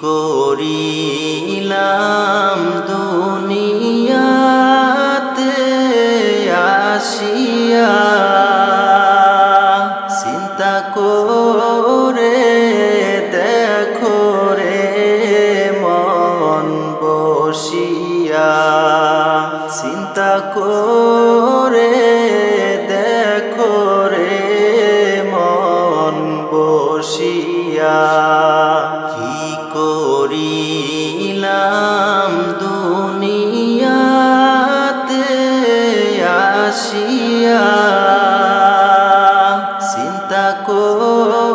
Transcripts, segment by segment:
করিলা বসিয়া কি করিলাম দুনিয়াতে আসিয়া? চিন্তা কর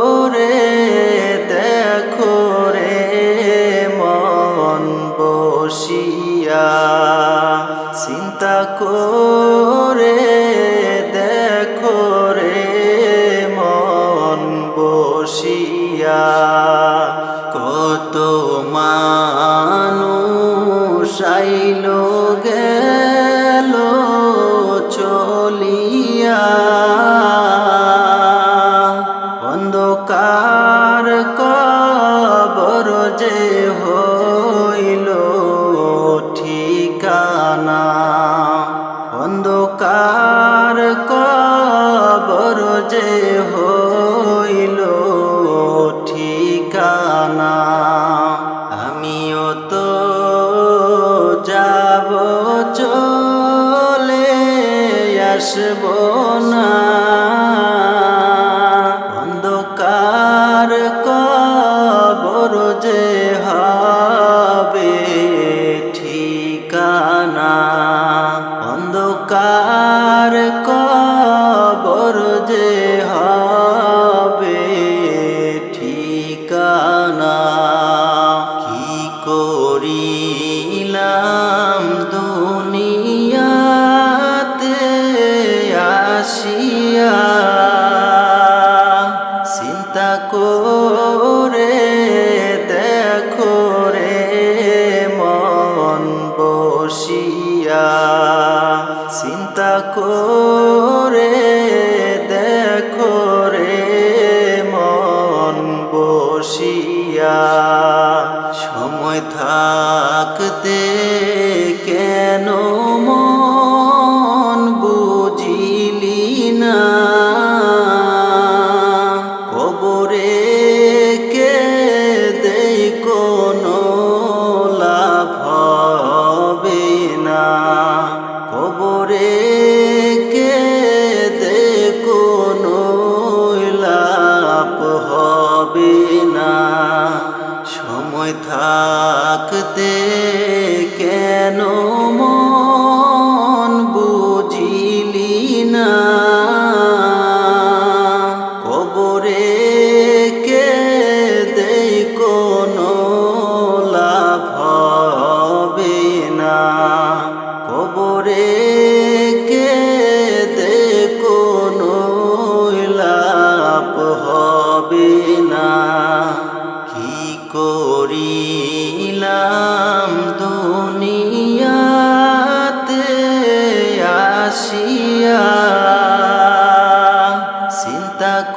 আসব না। অন্ধকার কবর যে হবে ঠিকানা। অন্ধকার বসিয়া চিন্তা করে দেখো রে মন বসিয়া সময় থাকতে কেন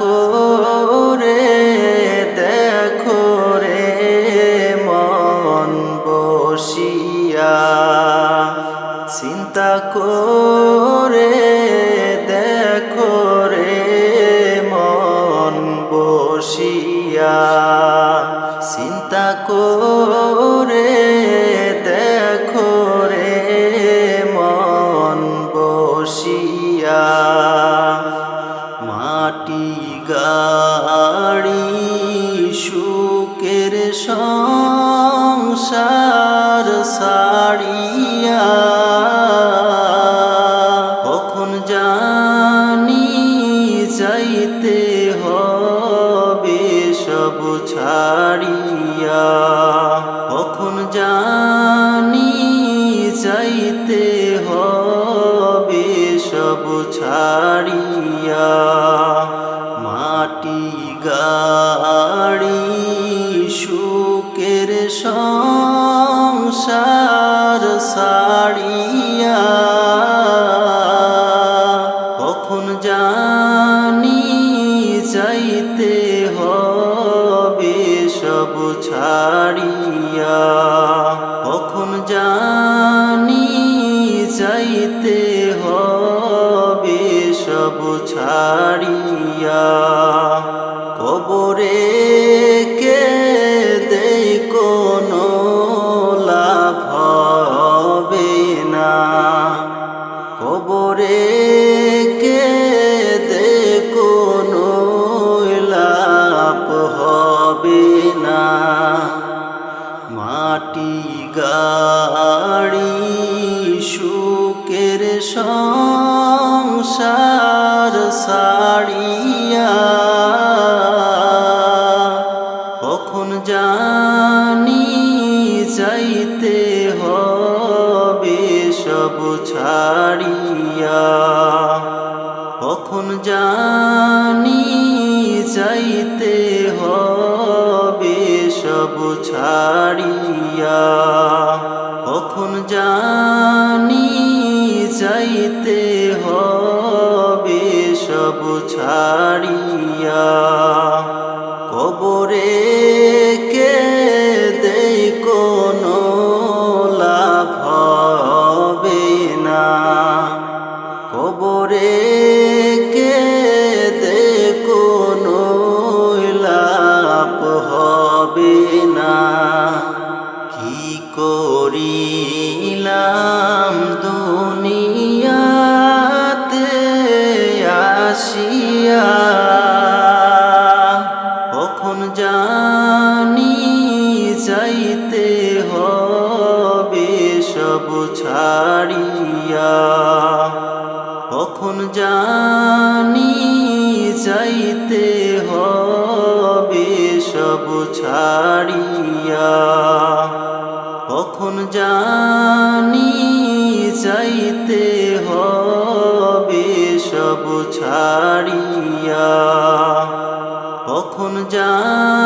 করে দেখো রে মন বসিয়া। চিন্তা করে দেখো রে মন বসিয়া। চিন্তা করে চাইতে যাইতে হবে সব ছাড়িয়া। কবরে কে দেই কোনো লাভ হবে না। কবরে কে দে কোনো লাভ হবে না। মাটি, গাড়ি সুকের সংসার সাড়িয়া কখন জানি যাইতে হবে সব ছাড়িয়া। কখন জানি কবরে যাইতে হবে সব ছাড়িয়া। কখন জানি যাইতে হবে সব ছাড়িয়া। কখন জানি